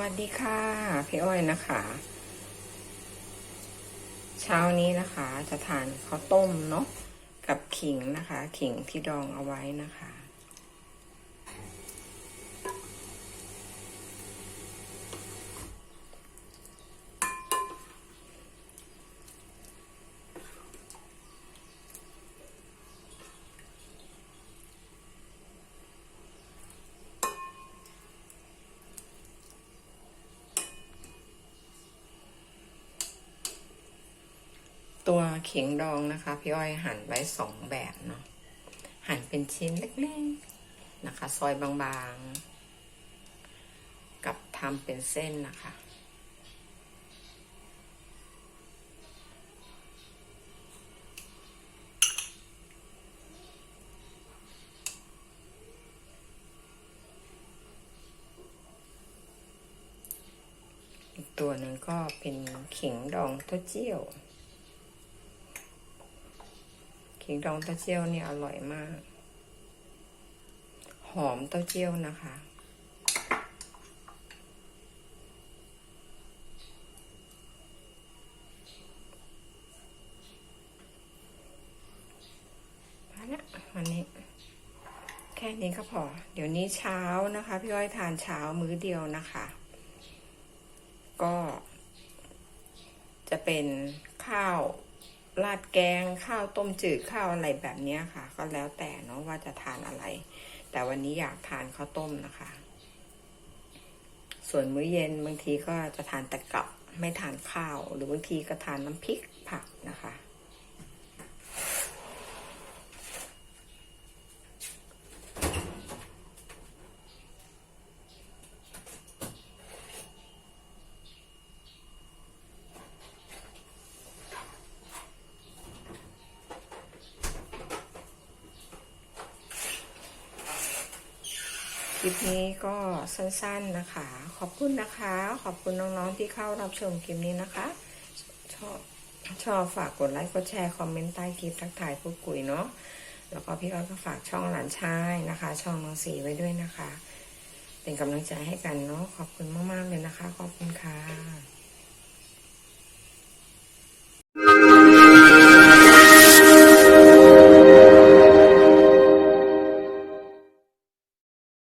วัสดีค่ะ พี่อ้อยนะคะ เช้านี้นะคะ จะทานข้าวต้มเนาะกับขิงนะคะ ขิงที่ดองเอาไว้นะคะ ตัวเข็งดองนะคะ พี่อ้อยหั่นไว้สองแบบเนาะหั่นเป็นชิ้นเล็กๆนะคะ ซอยบางๆ กับทำเป็นเส้นนะคะอีกตัวหนึ่งก็เป็นขิงดองเต้าเจี้ยว ขิงดองเต้าเจี้ยวเนี่ยอร่อยมาก หอมเต้าเจี้ยวนะคะมาละวันนี้ แค่นี้ก็พอ เดี๋ยวนี้เช้านะคะ พี่อ้อยทานเช้ามื้อเดียวนะคะ ก็ จะเป็นข้าว ราดแกงข้าวต้มจืดข้าวอะไรแบบนี้ค่ะ ก็แล้วแต่เนาะว่าจะทานอะไร แต่วันนี้อยากทานข้าวต้มนะคะ ส่วนมื้อเย็นบางทีก็จะทานแต่กับไม่ทานข้าว หรือบางทีก็ทานน้ำพริกผักนะคะ คลิปนี้ก็สั้นๆนะคะ ขอบคุณนะคะ ขอบคุณน้องๆที่เข้ารับชมคลิปนี้นะคะ ชอบชอบฝากกดไลค์กดแชร์คอมเมนต์ใต้คลิปทักทายพูดคุยเนาะแล้วก็พี่อ้อยก็ฝากช่องหลานชายนะคะ ช่องน้องสีไว้ด้วยนะคะ เป็นกำลังใจให้กันเนาะขอบคุณมากๆเลยนะคะ ขอบคุณค่ะ